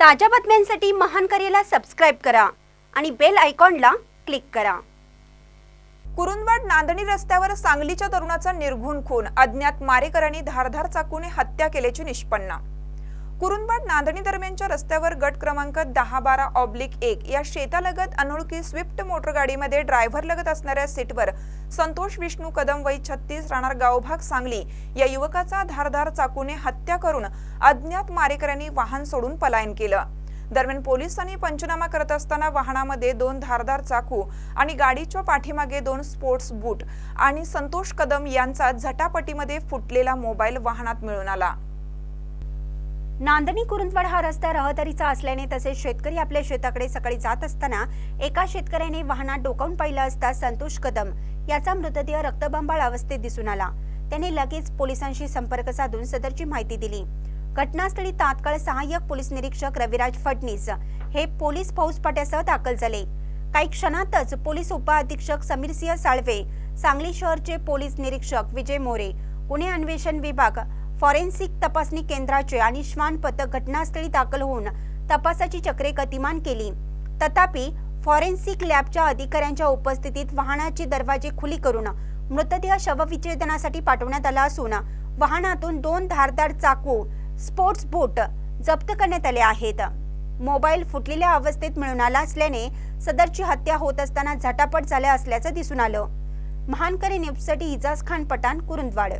ताज्या बातम्यांसाठी महान करेला सबस्क्राईब करा आणि बेल आयकॉनला क्लिक करा. कुरुंदवाड नांदणी रस्त्यावर सांगलीच्या तरुणाचा निर्घुण खून. अज्ञात मारेकरांनी धारधार चाकूने हत्या केल्याची निष्पन्न. कुरुंदवाड नांदणी दरम्यानच्या रस्त्यावर गट क्रमांक दहा बारा ऑब्लिक एक या शेतालगत अनोळखी स्विफ्ट मोटर गाडीमध्ये ड्रायव्हर लगत असणाऱ्या सीटवर संतोष विष्णू कदम वय छत्तीस राहणार गावभाग सांगली या युवकाचा धारधार चाकूने हत्या करून अज्ञात मारेकऱ्यांनी वाहन सोडून पलायन केलं. दरम्यान पोलिसांनी पंचनामा करत असताना वाहनामध्ये दोन धारदार चाकू आणि गाडीच्या पाठीमागे दोन स्पोर्ट्स बूट आणि संतोष कदम यांचा झटापटीमध्ये फुटलेला मोबाईल वाहनात मिळून आला. नांदणी कुरुंदवाड हा रस्ता रहदारीचा असल्याने तसेच शेतकरी आपल्या शेताकडे सकाळी जात असताना एका शेतकऱ्याने वाहनात डोकावून पाहिलं असता संतोष कदम याचा मृतदेह रक्तबंबाळ अवस्थेत दिसून आला. त्याने लगेच पोलिसांशी संपर्क साधून सदरची माहिती दिली. घटनास्थळी तात्काळ सहाय्यक पोलीस निरीक्षक रविराज फडणीस हे पोलीस फौजफाट्यासह दाखल झाले. काही क्षणातच पोलीस उपअधीक्षक समीरसिंह साळवे सांगली शहरचे पोलीस निरीक्षक विजय मोरे गुन्हे अन्वेषण विभाग फॉरेन्सिक तपासणी केंद्राचे आणि श्वान पथक घटनास्थळी दाखल होऊन तपासाची चक्रे गतिमान केली. तथापि फॉरेन्सिक लॅबच्या अधिकाऱ्यांच्या उपस्थितीत वाहनाचे दरवाजे खुली करून मृतदेह शवविच्छेदनासाठी पाठवण्यात आला असून वाहनातून दोन धारदार चाकू स्पोर्ट्स बूट जप्त करण्यात आले आहेत. मोबाईल फुटलेल्या अवस्थेत मिळून आला असल्याने सदरची हत्या होत असताना झटापट झाल्या असल्याचं दिसून आलं. महानकरी न्यूजसाठी इजाज खान पठाण कुरुंदवाड.